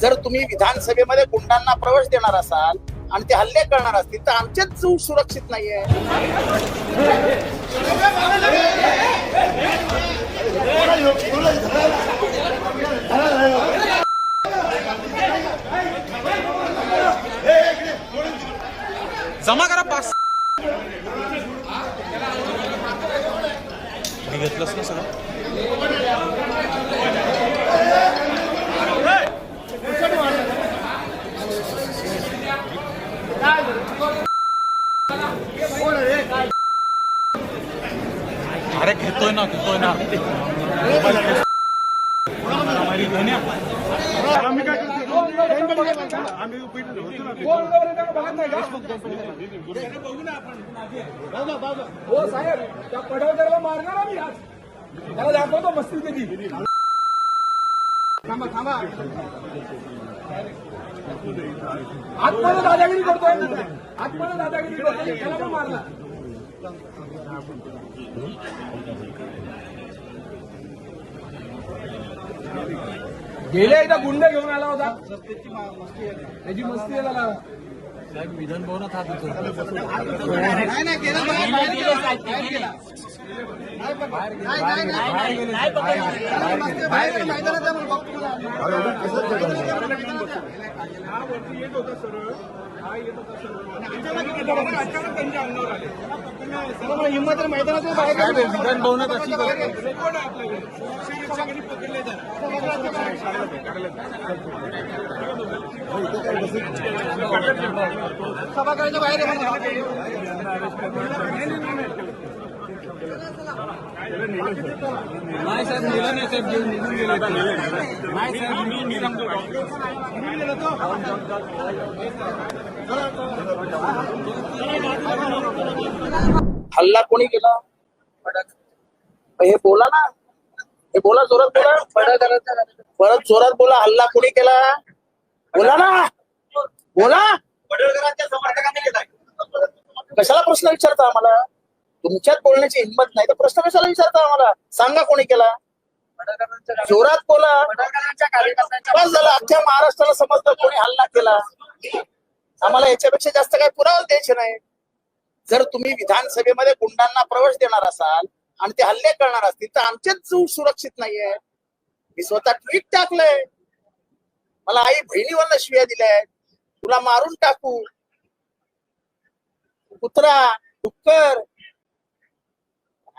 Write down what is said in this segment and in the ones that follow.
जर तुम्ही विधानसभेमध्ये गुंडांना प्रवेश देणार असाल आणि ते हल्ले करणार असतील तर आमचेच जीव सुरक्षित नाहीये. जमा करा पास. घेतलंच ना सगळं. अरे घेतोय ना घेतोय ना. हो साहेब त्या पडवदाराला मारणार आम्ही आज. त्याला दाखवतो मस्ती त्याची. थांबा थांबा. आतमध्ये दादागिरी करतोय आतमध्ये दादागिरी करतोय त्याला पण मारला गेले एकदा गुंड घेऊन आला होता त्याची मस्ती यायला लावा विधान भवनात हात बाहेर गेला. बाहेर गेला. बाहेर गेला. बाहेर गेला. मैदानात आहे म्हणून बघतो मला. हा वरती येत होता सरळ. हा येत होता सरळ. अचानक येतो बघा, अचानक त्यांच्या अंगावर आले. त्याला हिंमत मैदानातून बाहेर गेले. विधान भवनात अशी रेकॉर्ड आहे आपल्याकडे. पकडले सभागृहाच्या बाहेर. नाही साहेब नेलं नाही साहेब घेऊन निघून गेले नाही साहेब मी मी सांगतो हल्ला कोणी केला? हे बोला ना. हे बोला जोरात बोला. परत जोरात बोला हल्ला कोणी केला? बोला ना. बोला. समर्थकांनी केलाय. कशाला प्रश्न विचारता आम्हाला? तुमच्यात बोलण्याची हिंमत नाही. तर प्रश्न कशाला विचारता आम्हाला? सांगा कोणी केला? जोरात बोला. बस झालं. अख्ख्या महाराष्ट्राला समजतं कोणी हल्ला केला. आम्हाला याच्यापेक्षा जास्त काही पुरावा द्यायचे नाही. जर तुम्ही विधानसभेमध्ये गुंडांना प्रवेश देणार असाल आणि ते हल्ले करणार असतील तर आमचेच जीव सुरक्षित नाहीये. मी स्वतः ट्विट टाकलंय. मला आई बहिणीवरनं शिव्या दिल्या तुला मारून टाकू. कुत्रा डुक्कर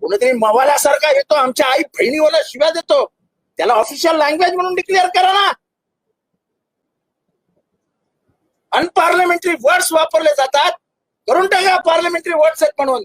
कोणीतरी मवाल्यासारखा येतो आमच्या आई बहिणीवाला शिव्या देतो. त्याला ऑफिशियल लँग्वेज म्हणून डिक्लेअर करा ना. अनपार्लमेंटरी वर्ड्स वापरले जातात. करून टाका पार्लमेंटरी वर्ड्स आहेत म्हणून.